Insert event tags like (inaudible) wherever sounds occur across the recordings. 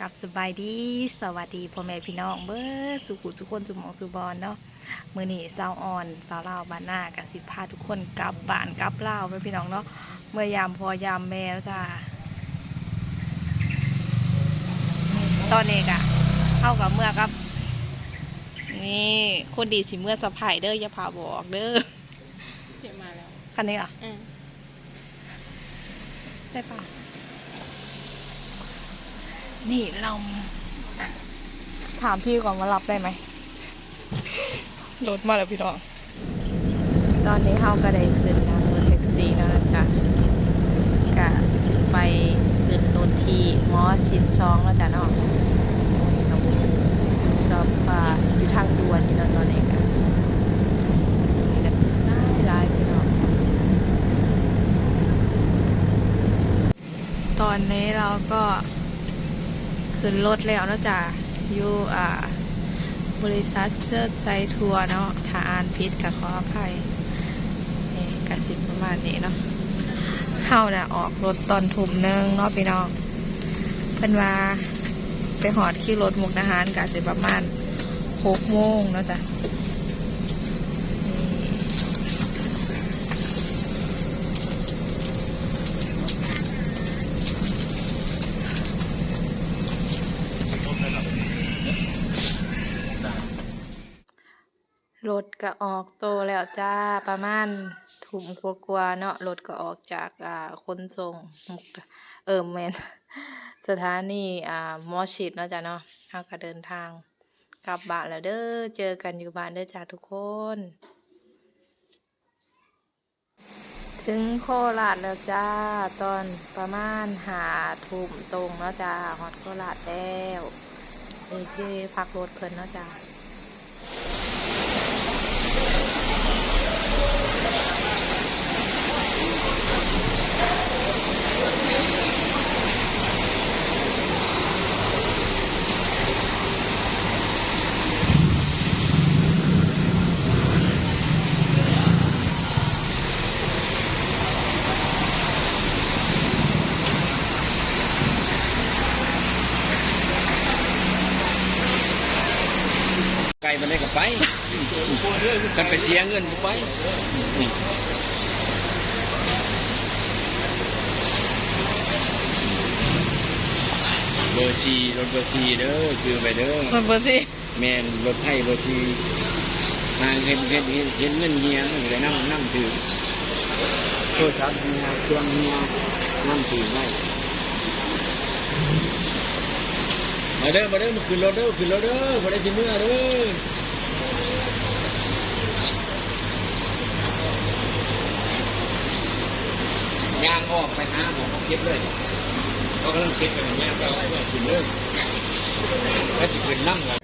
กับสบายดีสวัสดีพ่อแม่พี่น้องเบิร์ดสุขุทุกคนสุหมองสุบอลเนาะมือนี่สาวอ่อนสาวลาวบ้านหน้ากับสิพาทุกคนกลับบ้านกลับลาวไปพี่น้องเนาะเมื่อยามพอยามแม่แล้วจ้าตอนนี้กะเข้ากับเมื่อกับ นี่คนดีสิเมื่อสะพายเด้ออย่าพาบอกเด้อเจ็บมาแล้วคันนี้เหรอะอืมใช่ปะ นี่เรา ถามพี่ก่อนว่ารับได้ไหมรถมาแล้วพี่น้อง ตอนนี้เฮาก็ได้ขึ้นนั่งรถแท็กซี่แล้วนะจ๊ะกะสิไปขึ้นรถที่หมอชิดซองแล้วจ้ะเนาะกับจอบว่าอยู่ทางด่วนอยู่เนาะตอนนี้กันนี่ก็ตื่นได้หลายพี่น้องตอนนี้เราก็ ขึ้นรถแล้วเนาะจ๊ะอยู่อ่า บริษัทเสื้อใจทัวร์เนาะถ้าอ่านผิดก็ขออภัยนี่กระสิบประมาณนี้เนาะเฮาน่ะออกรถตอนทุ่มหนึงเนาะพี่น้องเพิ่นว่าไปหอดขี่รถมุกนาหารกะสิประมาณหกโมงเนาะจ้ะ รถก็ออกโตแล้วจ้าประมาณถุ่มกว่าๆเนาะรถก็ออกจากอ่าขนส่งมุกเออแมนสถานีอ่ามอชิดเนาะจ้ะเนาะเฮาก็เดินทางกลับบ้านแล้วเด้อเจอกันอยู่บ้านเด้อจ้าทุกคน ถึงโคราชแล้วจ้าตอนประมาณหาทุ่มตรงเนาะจ้าฮอดโคราชแล้วนี่คือพักรถเพลินเนาะจ้า ไกลมันได้กับไป กันไปเสียเงินไปนี่เบอร์ซีรถเบอร์ซีเด้อจือไปเด้อมันเบอร์สิแมนรถไทยเบอร์ซีนางเห็นเห็นเห็นเห็นเงินเฮียมันก็เลยนั่งนั่งถือโทรศัพท์เฮียเครื่องเฮียนั่งถือไว้มาเด้อมาเด้อมาขึ้นรถเด้อขึ้นรถเด้อมาได้ชิเมื่อเด้อยาง ออกไปหาหมอเขาเก็บเลยเขากำลังเก็บไปอย่างเงี้ยก็เอาไปขึ้นเลยแล้วจะขึ้นนั่งกัน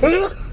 ¡Ah! (laughs) (laughs)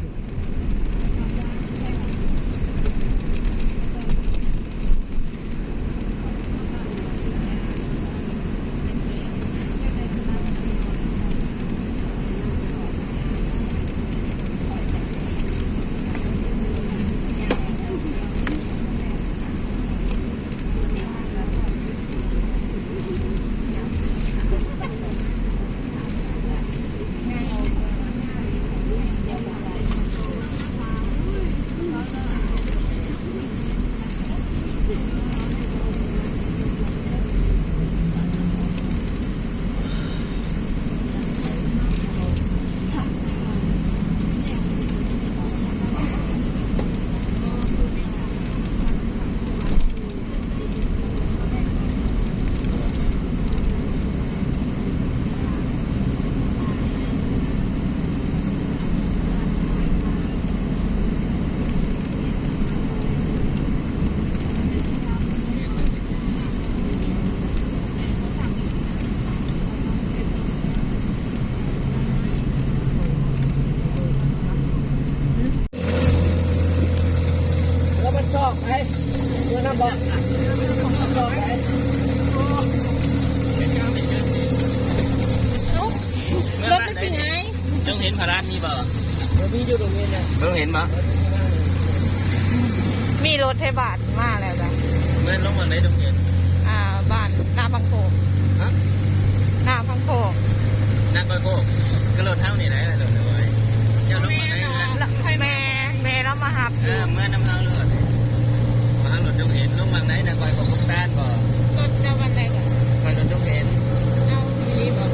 พารานี่บ่เดี๋ยวพี่อยู่ตรงนี้เนี่ยต้องเห็นบ่มีรถให้บาทมาแล้วจ้ะเมื่อลงมาได้ต้องเห็นอ่าบ้านหน้าพังโขงฮะหน้าพังโขงนั่งไปโก้กระโดดเท่านี่ไหนกระโดดเลยเจ้าลงมาได้นะแล้วแม่แม่เรามาหับเออเมื่อน้ำเท้าเลือดมาหลุดต้องเห็นลงมาไหนนะคอยของพวกต้านบ่รถจะวันไหนกันคอยหลุดต้องเห็นเอาดีบ่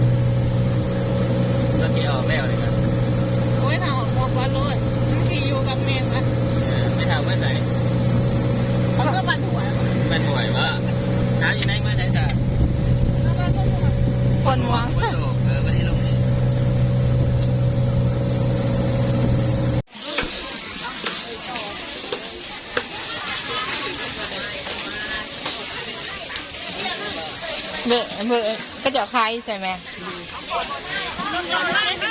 รถที่ออกแล้วเลยครับโอ้ ยถ้าออกบอกว่ารถที่อยู่กับแม่กันไม่ทำไม่ใส่เขาก็บันหัวมันห่วยว่าน้ำอยู่ไหนมาใส่สาคนหัวคนโตเออวันนี้ลงนี่เบอร์เบอร์ก็จะคล้ายใช่ไหม嗯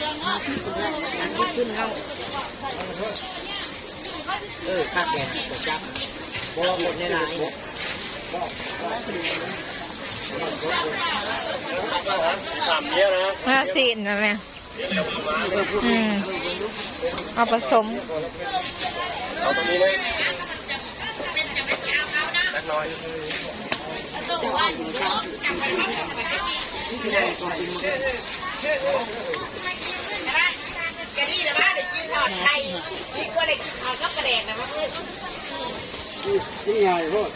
จับเพราะว่าหมดในร้านน่าสีนนะแม่อืมเอาผสมเอาตรงนี้เลยสักน้อยนี่ ไงพวก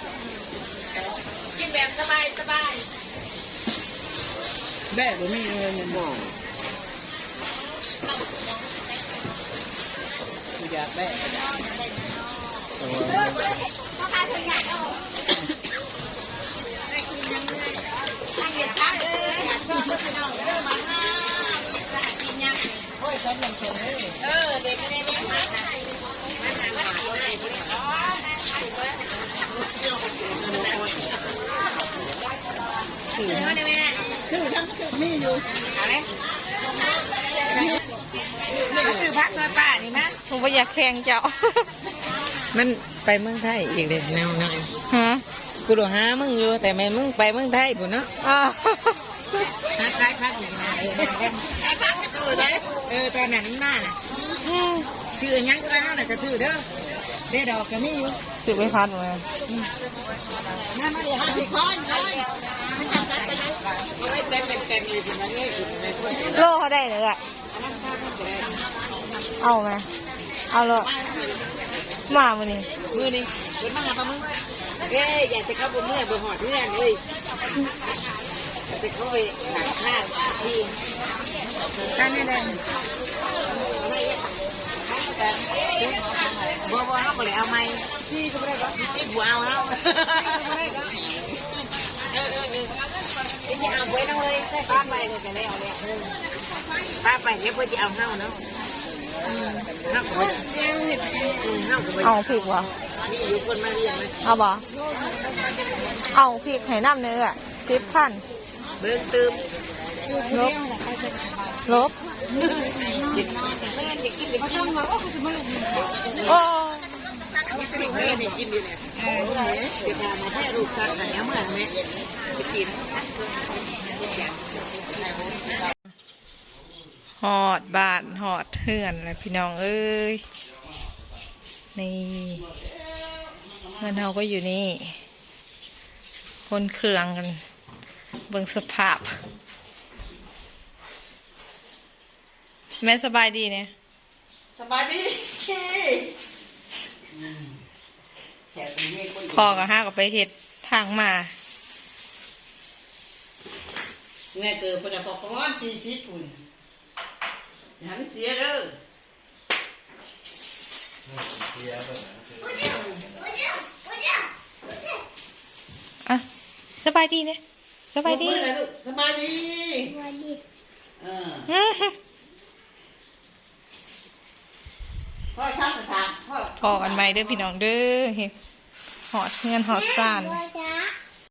แม่ผมมีเงินมองอยากแม่คือ พักซอยป่านี่มั้ยผมว่าอยากแข่งเจ้า มันไปเมืองไทยอีกเด็แนวหน่อยฮะกูดูหามึงอยู่แต่ไม่มึงไปเมืองไทยปุ่นเนาะ อ่าหาขายพักอยู่นะเออขายพักเออเด้อเออตอนนั้นมาน่ะชื่อยังก็ได้น่ะก็ชื่อเด้อเด้ดอกก็มีอยู่ถือไปพัดมามามาเดี๋ยวหาพี่ค้อนเลยเต็มเป็นเต็มเลยถึงมันง่ายถึงมันช่วยโลเขาได้เลยอะเอาไหมเอาเลยมามือนี่มือนี่เป็นมาหาปะมึงเอ้ยอยากจะเข้าบนเมื่อบนหอดเมื่อนเลย ติเขาไปหนักข้างที่ด้านนี้เลยบัวบัวเขาก็เลยเอาไม้ที่ก็ไม่ได้ก็ที่บัวเอาเอาเออเออเออที่เอาไว้นะเว้ยป้าไปเลยจะได้เอาเนี่ยป้าไปเดี๋ยวเพื่อจะเอาเน่าเนาะเอาพริกวะเอาบ่เอาพริกให้น้ำเนื้อสิบพัน เบิ่งตืมลบลบกินกินกินกินโอ้กินเฮ้ยนี่กินดีเนี่ยเออเดี๋ยวพามาให้ลูกสักหน่อยเอาเมื่อไหร่ไปกินหอดบานหอดเฮือนเลยพี่น้องเอ้ย นี่เงินเราก็อยู่นี่ คนเครื่องกัน เบิ่งสภาพ แม่สบายดีเนี่ยสบายดีพอกับห้ากับไปเห็ดทางมาแม่เกิดเป็นปกครองสี่สิบปุ่นหันเสียเด้ออะสบายดีเนี่ย สบายดีสบายดีเอออื้อหือพ่อช่างภาษาพ่อ พอกันไหมเด้อพี่น้องเด้อเฮ็ดหอดเฮือนหอดซ่าน จ้า